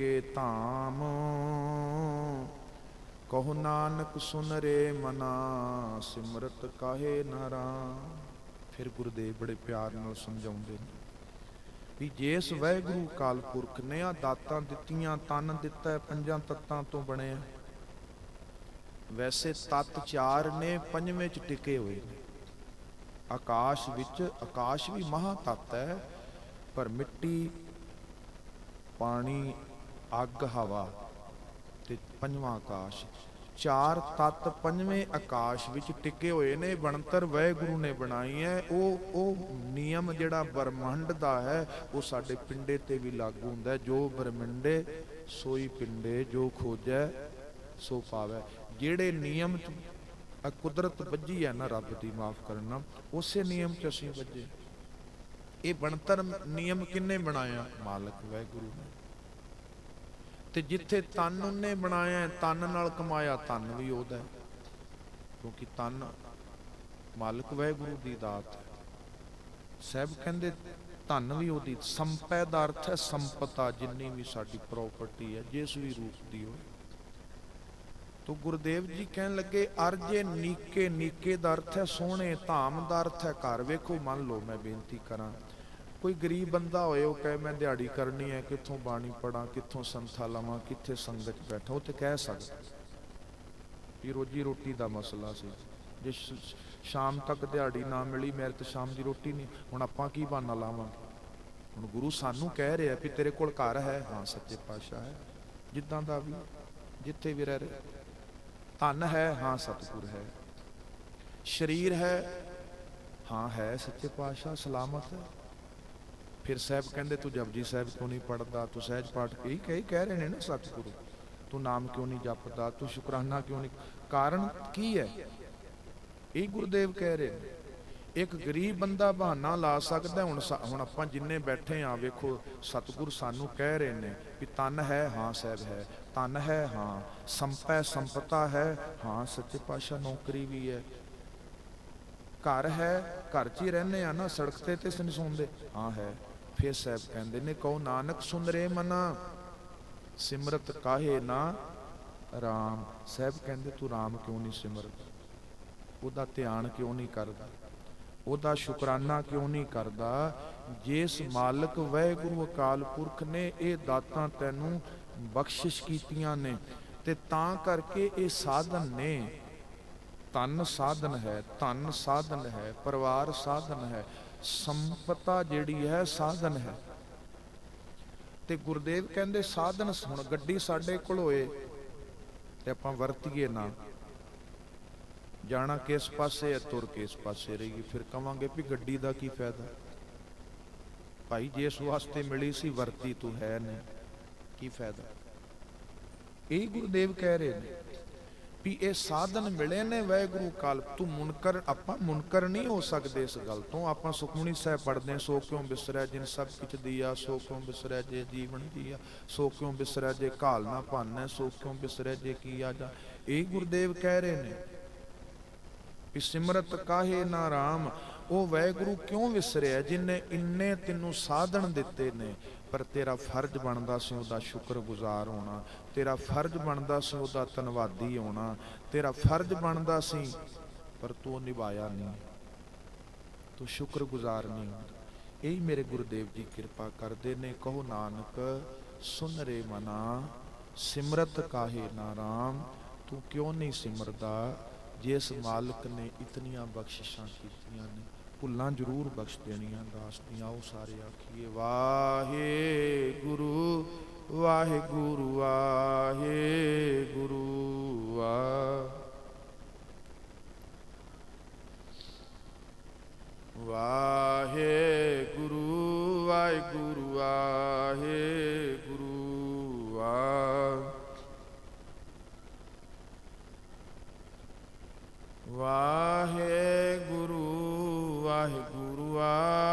ਟਿਕੇ ਧਾਮ। ਕਹੋ ਨਾਨਕ ਸੁਨ ਰੇ ਮਨਾ, ਸਿਮਰਤ ਕਾਹੇ ਨਾ ਫਿਰ ਗੁਰਦੇਵ ਬੜੇ ਪਿਆਰ ਨਾਲ ਸਮਝਾਉਂਦੇ ਨੇ ਵੀ ਜਿਸ ਵਾਹਿਗੁਰੂ ਕਾਲ ਪੁਰਖ ਨੇ ਆ ਦਾਤਾਂ ਦਿੱਤੀਆਂ, ਤਨ ਦਿੱਤਾ, ਪੰਜਾਂ ਤੱਤਾਂ ਤੋਂ ਬਣਿਆ। ਵੈਸੇ ਤਤ ਚਾਰ ਨੇ ਪੰਜਵੇਂ ਚ ਟਿਕੇ ਹੋਏ ਨੇ। ਆਕਾਸ਼ ਵਿੱਚ, ਆਕਾਸ਼ ਵੀ ਮਹਾ ਤਤ ਹੈ, ਪਰ ਮਿੱਟੀ, ਪਾਣੀ ਅੱਗ, ਹਵਾ ਤੇ ਪੰਜਵਾਂ ਆਕਾਸ਼। ਚਾਰ ਤਤ ਪੰਜਵੇਂ ਆਕਾਸ਼ ਵਿੱਚ ਟਿਕੇ ਹੋਏ ਨੇ, ਬਣਤਰ ਵਹਿਗੁਰੂ ਨੇ ਬਣਾਈ ਹੈ। ਉਹ ਉਹ ਨਿਯਮ ਜਿਹੜਾ ਬ੍ਰਹਮੰਡ ਦਾ ਹੈ, ਉਹ ਸਾਡੇ ਪਿੰਡੇ ਤੇ ਵੀ ਲਾਗੂ ਹੁੰਦਾ ਹੈ। ਜੋ ਬ੍ਰਹਮੰਡੇ, ਸੋਈ ਪਿੰਡੇ, ਜੋ ਖੋਜੈ, ਸੋ ਪਾਵੈ। ਜਿਹੜੇ ਨਿਯਮ ਚ ਕੁਦਰਤ ਵੱਜੀ ਹੈ ਨਾ, ਰੱਬ ਦੀ ਮਾਫ ਕਰਨਾ, ਉਸੇ ਨਿਯਮ ਚ ਅਸੀਂ ਵੱਜੇ। ਇਹ ਬਣਤਰ ਨਿਯਮ ਕਿੰਨੇ ਬਣਾਇਆ? ਮਾਲਕ ਵਹਿਗੁਰੂ ਨੇ। ਤੇ ਜਿੱਥੇ ਤਨ ਉਹਨੇ ਬਣਾਇਆ ਤਨ ਨਾਲ ਕਮਾਇਆ, ਤਨ ਵੀ ਉਹਦਾ ਕਿਉਂਕਿ ਤਨ ਮਾਲਕ ਵਾਹਿਗੁਰੂ ਦੀ ਦਾਤ ਹੈ। ਸਹਿਬ ਕਹਿੰਦੇ, ਧਨ ਵੀ ਉਹਦੀ ਸੰਪੈ ਦਾ ਅਰਥ ਹੈ, ਸੰਪਤਾ ਜਿੰਨੀ ਵੀ ਸਾਡੀ ਪ੍ਰਾਪਰਟੀ ਹੈ, ਜਿਸ ਵੀ ਰੂਪ ਦੀ ਹੋਵੇ। ਤੋ ਗੁਰਦੇਵ ਜੀ ਕਹਿਣ ਲੱਗੇ ਅਰਜੇ ਨੀਕੇ ਨੀਕੇ ਦਾ ਅਰਥ ਹੈ, ਸੋਹਣੇ ਧਾਮ ਦਾ ਅਰਥ ਹੈ, ਘਰ ਵੇਖੋ, ਮੰਨ ਲਓ ਮੈਂ ਬੇਨਤੀ ਕਰਾਂ। ਕੋਈ ਗਰੀਬ ਬੰਦਾ ਹੋਏ, ਉਹ ਕਹੇ, ਮੈਂ ਦਿਹਾੜੀ ਕਰਨੀ ਹੈ, ਕਿੱਥੋਂ ਬਾਣੀ ਪੜਾਂ ਕਿੱਥੋਂ ਸੰਥਾ ਲਵਾਂ, ਕਿੱਥੇ ਸੰਗਤ ਬੈਠਾ? ਉਹ ਤੇ ਕਹਿ ਸਕਦਾ। ਵੀ ਰੋਜੀ ਰੋਟੀ ਦਾ ਮਸਲਾ ਸੀ। ਜੇ ਸ਼ਾਮ ਤੱਕ ਦਿਹਾੜੀ ਨਾ ਮਿਲੀ ਮੇਰੇ ਤੇ ਸ਼ਾਮ ਦੀ ਰੋਟੀ ਨਹੀਂ। ਹੁਣ ਆਪਾਂ ਕੀ ਬਹਾਨਾ ਲਾਵਾਂਗੇ? ਹੁਣ ਗੁਰੂ ਸਾਨੂੰ ਕਹਿ ਰਿਹਾ ਵੀ ਤੇਰੇ ਕੋਲ ਘਰ ਹੈ। ਹਾਂ, ਸੱਚੇ ਪਾਤਸ਼ਾਹ ਹੈ। ਜਿੱਦਾਂ ਦਾ ਵੀ, ਜਿੱਥੇ ਵੀ ਰਹਿ ਰਿਹਾ। ਧਨ ਹੈ, ਹਾਂ, ਸਤਿਗੁਰ ਹੈ। ਸਰੀਰ ਹੈ, ਹਾਂ, ਹੈ, ਸੱਚੇ ਪਾਤਸ਼ਾਹ, ਸਲਾਮਤ ਹੈ। ਫਿਰ ਸਾਹਿਬ ਕਹਿੰਦੇ, ਤੂੰ ਜਪਜੀ ਸਾਹਿਬ ਕਿਉਂ ਨਹੀਂ ਪੜਦਾ ਤੂੰ ਸਹਿਜ ਪਾਠ ਕਹੀ ਕਹੀ ਕਹਿ ਰਹੇ ਨੇ ਨਾ ਸਤਿਗੁਰੂ। ਤੂੰ ਨਾਮ ਕਿਉਂ ਨਹੀਂ ਜਪਦਾ? ਤੂੰ ਸ਼ੁਕਰਾਨਾ ਕਿਉਂ ਨਹੀਂ ਕਾਰਨ ਕੀ ਹੈ? ਇਹ ਗੁਰਦੇਵ ਕਹਿ ਰਹੇ ਨੇ, ਇੱਕ ਗਰੀਬ ਬੰਦਾ ਬਹਾਨਾ ਲਾ ਸਕਦਾ ਹੁਣ ਹੁਣ ਆਪਾਂ ਜਿੰਨੇ ਬੈਠੇ ਆ ਵੇਖੋ, ਸਤਿਗੁਰ ਸਾਨੂੰ ਕਹਿ ਰਹੇ ਨੇ ਵੀ ਤਨ ਹੈ, ਹਾਂ ਸਾਹਿਬ ਹੈ। ਤਨ ਹੈ, ਹਾਂ। ਸੰਪੈ ਸੰਪਤਾ ਹੈ, ਹਾਂ ਸੱਚੇ ਪਾਤਸ਼ਾਹ ਨੌਕਰੀ ਵੀ ਹੈ। ਘਰ ਹੈ, ਘਰ 'ਚ ਹੀ ਰਹਿੰਦੇ ਆ ਨਾ, ਸੜਕ ਤੇ ਤੇ ਨਹੀਂ ਸੌਂਦੇ ਹਾਂ ਹੈ। ਫਿਰ ਸਾਹਿਬ ਕਹਿੰਦੇ ਨੇ, ਕਹੋ ਨਾਨਕ ਸੁਨ ਰੇ ਮਨਾ, ਸਿਮਰਤ ਕਾਹੇ ਨਾ RAM ਸਾਹਿਬ ਕਹਿੰਦੇ, ਤੂੰ RAM ਕਿਉਂ ਨਹੀਂ ਸਿਮਰਦਾ ਉਹਦਾ ਧਿਆਨ ਕਿਉਂ ਨਹੀਂ ਕਰਦਾ? ਉਹਦਾ ਸ਼ੁਕਰਾਨਾ ਕਿਉਂ ਨਹੀਂ ਕਰਦਾ? ਜਿਸ ਮਾਲਕ ਵਾਹਿਗੁਰੂ ਅਕਾਲ ਪੁਰਖ ਨੇ ਇਹ ਦਾਤਾਂ ਤੈਨੂੰ ਬਖਸ਼ਿਸ਼ ਕੀਤੀਆਂ ਨੇ, ਤੇ ਤਾਂ ਕਰਕੇ ਇਹ ਸਾਧਨ ਨੇ। ਤਨ ਸਾਧਨ ਹੈ, ਧਨ ਸਾਧਨ ਹੈ, ਪਰਿਵਾਰ ਸਾਧਨ ਹੈ। ਸੰਪਤਾ ਜਿਹੜੀ ਹੈ, ਸਾਧਨ ਹੈ। ਤੇ ਗੁਰਦੇਵ ਕਹਿੰਦੇ, ਸਾਧਨ ਹੁਣ ਗੱਡੀ ਸਾਡੇ ਕੋਲ ਹੋਏ ਤੇ ਆਪਾਂ ਵਰਤੀਏ ਨਾ। ਜਾਣਾ ਕਿਸ ਪਾਸੇ ਹੈ, ਤੁਰ ਕਿਸ ਪਾਸੇ ਰਹੀ ਫਿਰ ਕਵਾਂਗੇ ਵੀ ਗੱਡੀ ਦਾ ਕੀ ਫਾਇਦਾ? ਭਾਈ, ਜਿਸ ਵਾਸਤੇ ਮਿਲੀ ਸੀ, ਵਰਤੀ ਤੂੰ, ਹੈ ਨਹੀਂ। ਕੀ ਫਾਇਦਾ? ਇਹ ਗੁਰਦੇਵ ਕਹਿ ਰਹੇ ਨੇ। ਵੀ ਇਹ ਸਾਧਨ ਮਿਲੇ ਨੇ ਵਾਹਿਗੁਰੂ ਕਾਲ। ਤੂੰ ਮੁਨਕਰ, ਆਪਾਂ ਮੁਨਕਰ ਨਹੀਂ ਹੋ ਸਕਦੇ ਇਸ ਗੱਲ ਤੋਂ। ਆਪਾਂ ਸੁਖਮਨੀ ਸਾਹਿਬ ਪੜਦੇ ਸੋ ਕਿਉਂ ਬਿਸਰੈ ਜਿਨ ਸਭ ਕਿਛ ਦੀਆ, ਸੋ ਕਿਉਂ ਬਿਸਰੈ ਜੇ ਜੀਵਨ ਦੀਆ, ਸੋ ਕਿਉਂ ਬਿਸਰੈ ਜੇ ਘਾਲ ਨਾ ਭਾਨੈ, ਸੋ ਕਿਉਂ ਬਿਸਰੈ ਜੇ ਕੀਆ ਜਾ। ਇਹ ਗੁਰਦੇਵ ਕਹਿ ਰਹੇ ਨੇ ਵੀ ਸਿਮਰਤ ਕਾਹੇ ਨਾ ਰਾਮ ਉਹ ਵਾਹਿਗੁਰੂ ਕਿਉਂ ਵਿਸਰਿਆ ਜਿਨੇ ਇੰਨੇ ਤੈਨੂੰ ਸਾਧਨ ਦਿੱਤੇ ਨੇ? ਪਰ ਤੇਰਾ ਫਰਜ਼ ਬਣਦਾ ਸੀ ਉਹਦਾ ਸ਼ੁਕਰਗੁਜ਼ਾਰ ਹੋਣਾ। ਤੇਰਾ ਫਰਜ਼ ਬਣਦਾ ਸੀ ਉਹਦਾ ਧੰਨਵਾਦੀ ਹੋਣਾ। ਤੇਰਾ ਫਰਜ਼ ਬਣਦਾ ਸੀ, ਪਰ ਤੂੰ ਨਿਭਾਇਆ ਨਹੀਂ। ਤੂੰ ਸ਼ੁਕਰਗੁਜ਼ਾਰ ਨਹੀਂ ਹੁੰਦਾ। ਇਹੀ ਮੇਰੇ ਗੁਰਦੇਵ ਜੀ ਕਿਰਪਾ ਕਰਦੇ ਨੇ। ਕਹੋ ਨਾਨਕ, ਸੁਨ ਰੇ ਮਨਾ, ਸਿਮਰਤ ਕਾਹੇ ਨਾ ਰਾਮ। ਤੂੰ ਕਿਉਂ ਨਹੀਂ ਸਿਮਰਦਾ? ਜਿਸ ਮਾਲਕ ਨੇ ਇਤਨੀਆਂ ਬਖਸ਼ਿਸ਼ਾਂ ਕੀਤੀਆਂ ਨੇ। ਭੁੱਲਾਂ ਜ਼ਰੂਰ ਬਖਸ਼ ਦੇਣੀਆਂ ਦਾਸ ਦੀਆਂ ਉਹ ਸਾਰੇ ਆਖੀਏ ਵਾਹਿਗੁਰੂ ਵਾਹਿਗੁਰੂ ਵਾਹਿਗੁਰੂ ਵਾ ਵਾਹਿਗੁਰੂ ਵਾਹਿਗੁਰੂ ਵਾਹਿਗੁਰੂ ਵਾ ਵਾਹਿ ਵਾਹਿਗੁਰੂ ਆ।